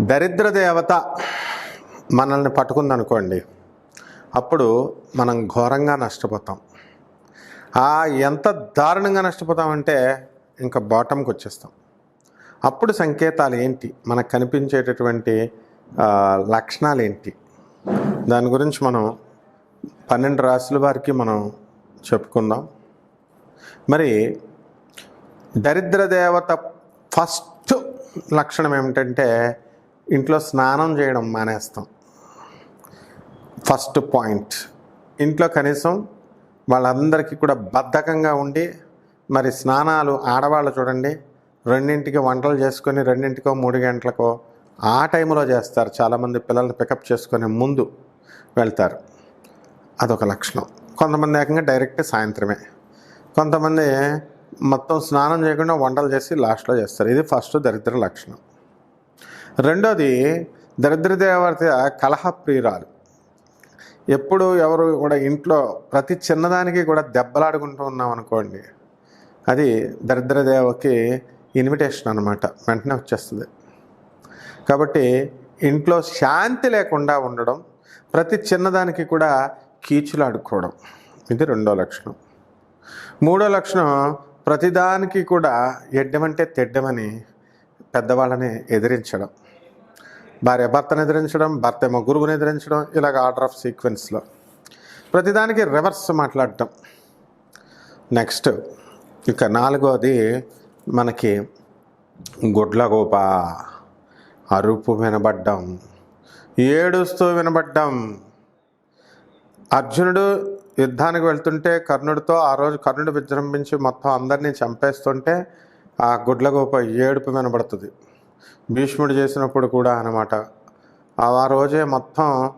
దరిద్ర దేవత మనల్ని పట్టుకుందనుకోండి అప్పుడు మనం ఘోరంగా నష్టపోతాం. ఆ ఎంత దారుణంగా నష్టపోతామంటే ఇంకా బాటంకి వచ్చేస్తాం. అప్పుడు సంకేతాలు ఏంటి? మనకు కనిపించేటటువంటి లక్షణాలు ఏంటి? దాని గురించి మనం పన్నెండు రాశుల వారికి మనం చెప్పుకుందాం. మరి దరిద్ర దేవత ఫస్ట్ లక్షణం ఏమిటంటే ఇంట్లో స్నానం చేయడం మానేస్తాం. First point. ఇంట్లో కనీసం వాళ్ళందరికీ కూడా బద్ధకంగా ఉండి మరి స్నానాలు ఆడవాళ్ళు చూడండి రెండింటికి వంటలు చేసుకొని రెండింటికో మూడు గంటలకో ఆ టైంలో చేస్తారు. చాలామంది పిల్లల్ని పికప్ చేసుకునే ముందు వెళ్తారు. అదొక లక్షణం. కొంతమంది ఏకంగా డైరెక్ట్ సాయంత్రమే. కొంతమంది మొత్తం స్నానం చేయకుండా వంటలు చేసి లాస్ట్లో చేస్తారు. ఇది ఫస్ట్ దరిద్ర లక్షణం. రెండోది దరిద్ర దేవత కలహ ప్రియురాలు ఎప్పుడు ఎవరు కూడా ఇంట్లో ప్రతి చిన్నదానికి కూడా దెబ్బలాడుకుంటూ ఉన్నాం అనుకోండి అది దరిద్ర దేవకి ఇన్విటేషన్ అనమాట వెంటనే వచ్చేస్తుంది. కాబట్టి ఇంట్లో శాంతి లేకుండా ఉండడం ప్రతి చిన్నదానికి కూడా కీచులాడుకోవడం ఇది రెండో లక్షణం. మూడో లక్షణం ప్రతిదానికి కూడా ఎడ్డమంటే తెడ్డమని పెద్దవాళ్ళని ఎదిరించడం. భార్య భర్తను ఎదిరించడం భర్త ఏమో గురువుని ఎదిరించడం ఇలాగ ఆర్డర్ ఆఫ్ సీక్వెన్స్లో ప్రతిదానికి రివర్స్ మాట్లాడటం. నెక్స్ట్ ఇక నాలుగోది మనకి గుడ్లగోప అరుపు వినబడ్డం ఏడుస్తూ వినబడ్డం. అర్జునుడు యుద్ధానికి వెళ్తుంటే కర్ణుడితో ఆ రోజు కర్ణుడు విజృంభించి మొత్తం అందరినీ చంపేస్తుంటే ఆ గుడ్లగోప ఏడుపు వినబడుతుంది. భీష్ముడు చేసినప్పుడు కూడా అనమాట ఆ రోజే మొత్తం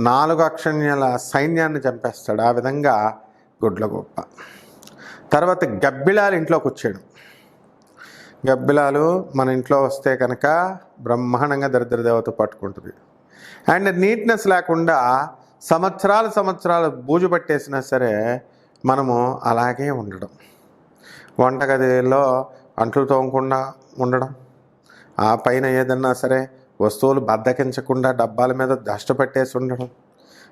నాలుగు అక్షణ్యాల సైన్యాన్ని చంపేస్తాడు. ఆ విధంగా గుడ్ల గొప్ప తర్వాత గబ్బిలాలు ఇంట్లోకి వచ్చాడు. గబ్బిలాలు మన ఇంట్లో వస్తే కనుక బ్రహ్మాండంగా దరిద్ర దేవత పట్టుకుంటుంది. అండ్ నీట్నెస్ లేకుండా సంవత్సరాలు సంవత్సరాలు బూజు పట్టేసినా సరే మనము అలాగే ఉండడం. వంటగదిలో అంట్లు తోమకుండా ఉండడం. ఆ పైన ఏదన్నా సరే వస్తువులు బద్దకించకుండా డబ్బాల మీద దష్ట పెట్టేసి ఉండడం.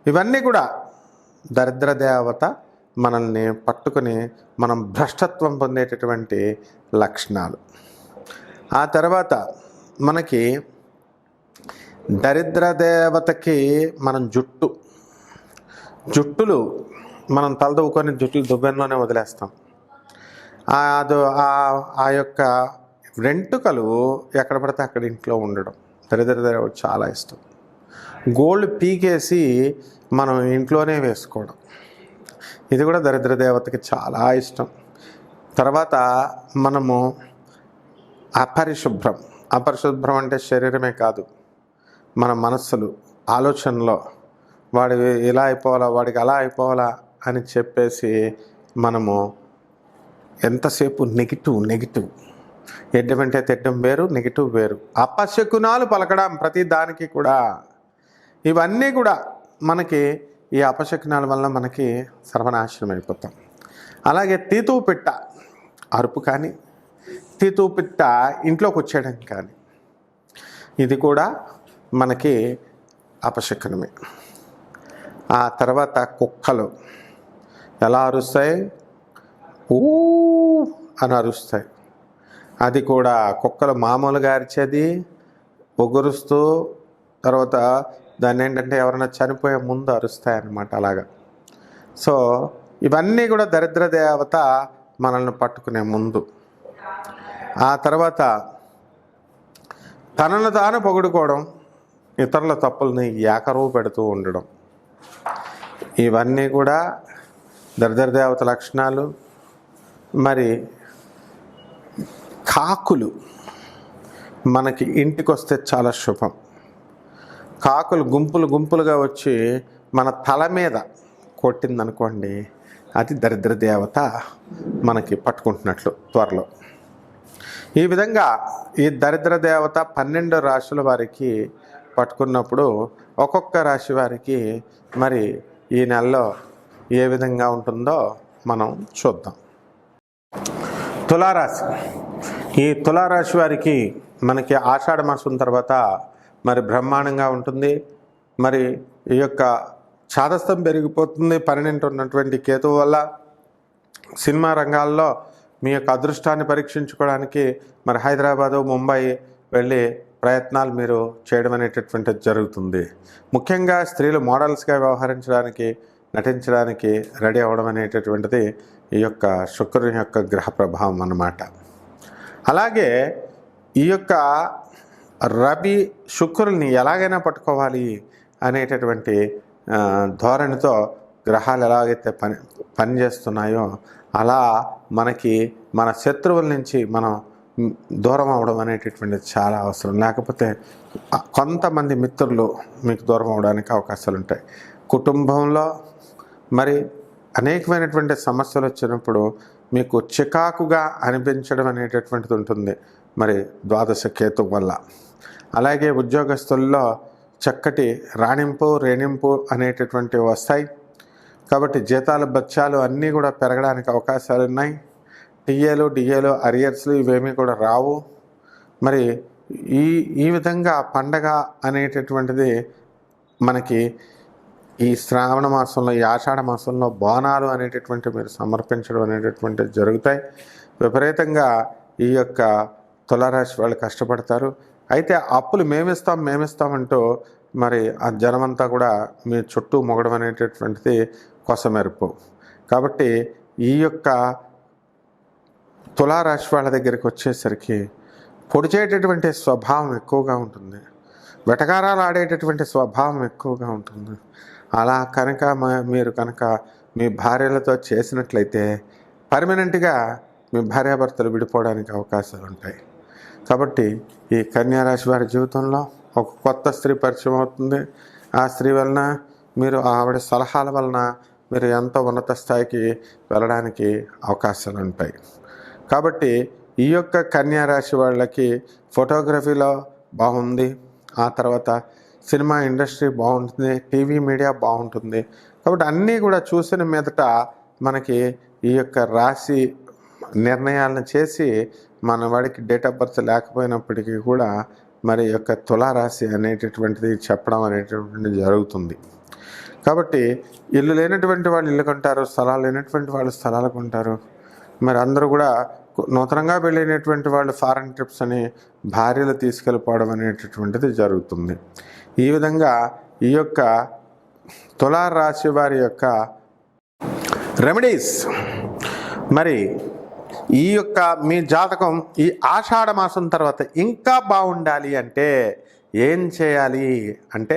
ఇవన్నీ కూడా దరిద్ర దేవత మనల్ని పట్టుకుని మనం భ్రష్టత్వం పొందేటటువంటి లక్షణాలు. ఆ తర్వాత మనకి దరిద్ర దేవతకి మనం జుట్టు. జుట్టులు మనం తలదవ్వుకొని జుట్టులు దువ్వెనలోనే వదిలేస్తాం. ఆ అది ఆ- ఆ యొక్క వెంట్రుకలు ఎక్కడ పడితే అక్కడ ఇంట్లో ఉండడం. దరిద్ర చాలా ఇష్టం. గోల్డ్ పీకేసి మనం ఇంట్లోనే వేసుకోవడం. ఇది కూడా దరిద్ర దేవతకి చాలా ఇష్టం. తర్వాత మనము అపరిశుభ్రం. అపరిశుభ్రం అంటే శరీరమే కాదు మన మనస్సులు ఆలోచనలో వాడి ఇలా అయిపోవాలా వాడికి అలా అయిపోవాలా అని చెప్పేసి మనము ఎంతసేపు నెగిటివ్ నెగిటివ్ ఎడ్డమంటే తెడ్డం వేరు నెగిటివ్ వేరు. అపశకునాలు పలకడం ప్రతి దానికి కూడా. ఇవన్నీ కూడా మనకి ఈ అపశకునాల వల్ల మనకి సర్వనాశనం అయిపోతాం. అలాగే తీతూ పిట్ట అరుపు కానీ తీతూ పిట్ట ఇంట్లోకి వచ్చేయడం కానీ ఇది కూడా మనకి అపశకునమే. ఆ తర్వాత కుక్కలు ఎలా అరుస్తాయి? ఊ అని అరుస్తాయి. అది కూడా కుక్కలు మామూలుగా అరిచేది ఒగురుస్తూ తర్వాత దాన్ని ఏంటంటే ఎవరైనా చనిపోయే ముందు అరుస్తాయి అన్నమాట అలాగా. సో ఇవన్నీ కూడా దరిద్ర దేవత మనల్ని పట్టుకునే ముందు. ఆ తర్వాత తనను తాను పొగుడుకోవడం ఇతరుల తప్పుల్ని ఏకరువు పెడుతూ ఉండడం. ఇవన్నీ కూడా దరిద్ర దేవత లక్షణాలు. మరి కాకులు మనకి ఇంటికి వస్తే చాలా శుభం. కాకులు గుంపులు గుంపులుగా వచ్చి మన తల మీద కొట్టిందనుకోండి అది దరిద్ర దేవత మనకి పట్టుకుంటున్నట్లు త్వరలో. ఈ విధంగా ఈ దరిద్ర దేవత పన్నెండు రాశుల వారికి పట్టుకున్నప్పుడు ఒక్కొక్క రాశి వారికి మరి ఈ నెలలో ఏ విధంగా ఉంటుందో మనం చూద్దాం. తులారాశి ఈ తులారాశి వారికి మనకి ఆషాఢ మాసం తర్వాత మరి బ్రహ్మాండంగా ఉంటుంది. మరి ఈ యొక్క చాదస్తం పెరిగిపోతుంది. పన్నెండు ఉన్నటువంటి కేతువు వల్ల సినిమా రంగాల్లో మీ యొక్క అదృష్టాన్ని పరీక్షించుకోవడానికి మరి హైదరాబాదు ముంబై వెళ్ళి ప్రయత్నాలు మీరు చేయడం అనేటటువంటిది జరుగుతుంది. ముఖ్యంగా స్త్రీలు మోడల్స్గా వ్యవహరించడానికి నటించడానికి రెడీ అవ్వడం అనేటటువంటిది ఈ యొక్క శుక్రుని యొక్క గ్రహ ప్రభావం అన్నమాట. అలాగే ఈ యొక్క రవి శుక్రుల్ని ఎలాగైనా పట్టుకోవాలి అనేటటువంటి ధోరణితో గ్రహాలు ఎలాగైతే పని పనిచేస్తున్నాయో అలా మనకి మన శత్రువుల నుంచి మనం దూరం అవడం అనేటటువంటిది చాలా అవసరం. లేకపోతే కొంతమంది మిత్రులు మీకు దూరం అవడానికి అవకాశాలు ఉంటాయి. కుటుంబంలో మరి అనేకమైనటువంటి సమస్యలు వచ్చినప్పుడు మీకు చికాకుగా అనిపించడం అనేటటువంటిది ఉంటుంది. మరి ద్వాదశ కేతు వల్ల. అలాగే ఉద్యోగస్తుల్లో చక్కటి రాణింపు రేణింపు అనేటటువంటివి వస్తాయి. కాబట్టి జీతాలు బత్యాలు అన్నీ కూడా పెరగడానికి అవకాశాలు ఉన్నాయి. టీఏలు డిఏలు అరియర్స్లు ఇవేమీ కూడా రావు. మరి ఈ ఈ విధంగా పండగ అనేటటువంటిది మనకి ఈ శ్రావణ మాసంలో ఈ ఆషాఢ మాసంలో బోనాలు అనేటటువంటి మీరు సమర్పించడం అనేటటువంటి జరుగుతాయి. విపరీతంగా ఈ యొక్క తులారాశి వాళ్ళు కష్టపడతారు. అయితే అప్పులు మేమిస్తాం మేమిస్తామంటూ మరి ఆ జనమంతా కూడా మీ చుట్టూ మొగడం అనేటటువంటిది కొసమెరుపు. కాబట్టి ఈ యొక్క తులారాశి వాళ్ళ దగ్గరికి వచ్చేసరికి పొడిచేటటువంటి స్వభావం ఎక్కువగా ఉంటుంది. వెటకారాలు ఆడేటటువంటి స్వభావం ఎక్కువగా ఉంటుంది. అలా కనుక మీరు కనుక మీ భార్యలతో చేసినట్లయితే పర్మనెంట్గా మీ భార్యాభర్తలు విడిపోవడానికి అవకాశాలు ఉంటాయి. కాబట్టి ఈ కన్యారాశి వారి జీవితంలో ఒక కొత్త స్త్రీ పరిచయం అవుతుంది. ఆ స్త్రీ వలన మీరు ఆవిడ సలహాల వలన మీరు ఎంతో ఉన్నత స్థాయికి వెళ్ళడానికి అవకాశాలు ఉంటాయి. కాబట్టి ఈ యొక్క కన్యారాశి వాళ్ళకి ఫోటోగ్రఫీలో బాగుంది. ఆ తర్వాత సినిమా ఇండస్ట్రీ బాగుంటుంది టీవీ మీడియా బాగుంటుంది. కాబట్టి అన్నీ కూడా చూసిన మీదట మనకి ఈ యొక్క రాశి నిర్ణయాలను చేసి మన వాడికి డేట్ ఆఫ్ బర్త్ లేకపోయినప్పటికీ కూడా మరి యొక్క తులారాశి అనేటటువంటిది చెప్పడం అనేటటువంటిది జరుగుతుంది. కాబట్టి ఇల్లు లేనటువంటి వాళ్ళు ఇల్లు కొంటారు స్థలాలు లేనటువంటి వాళ్ళు స్థలాలు కొంటారు. మరి అందరూ కూడా నూతనంగా వెళ్ళినటువంటి వాళ్ళు ఫారెన్ ట్రిప్స్ అని భార్యలు తీసుకెళ్ళిపోవడం అనేటటువంటిది జరుగుతుంది. ఈ విధంగా ఈ యొక్క తులారాశి వారి యొక్క రెమెడీస్ మరి ఈ యొక్క మీ జాతకం ఈ ఆషాఢ మాసం తర్వాత ఇంకా బాగుండాలి అంటే ఏం చేయాలి? అంటే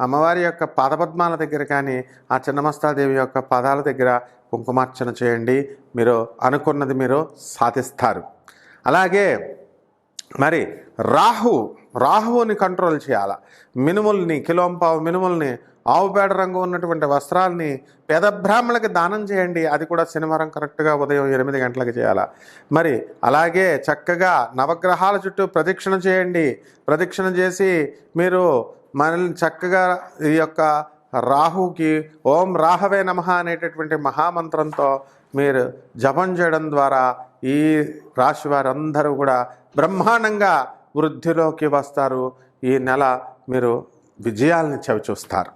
అమ్మవారి యొక్క పాదపద్మాల దగ్గర కానీ ఆ చిన్నమస్తాదేవి యొక్క పాదాల దగ్గర కుంకుమార్చన చేయండి. మీరు అనుకున్నది మీరు సాధిస్తారు. అలాగే మరి రాహు రాహువుని కంట్రోల్ చేయాల? మినుముల్ని కిలోంపావు మినుముల్ని ఆవు పేడ రంగు ఉన్నటువంటి వస్త్రాల్ని పేద బ్రాహ్మణులకి దానం చేయండి. అది కూడా శనివారం కరెక్ట్గా ఉదయం ఎనిమిది గంటలకు చేయాల? మరి అలాగే చక్కగా నవగ్రహాల చుట్టూ ప్రదక్షిణ చేయండి. ప్రదక్షిణ చేసి మీరు మనల్ని చక్కగా ఈ యొక్క రాహుకి ఓం రాహవే నమ అనేటటువంటి మహామంత్రంతో మీరు జపం చేయడం ద్వారా ఈ రాశి వారందరూ కూడా బ్రహ్మాండంగా వృద్ధిలోకి వస్తారు. ఈ నెల మీరు విజయాల్ని చవి చూస్తారు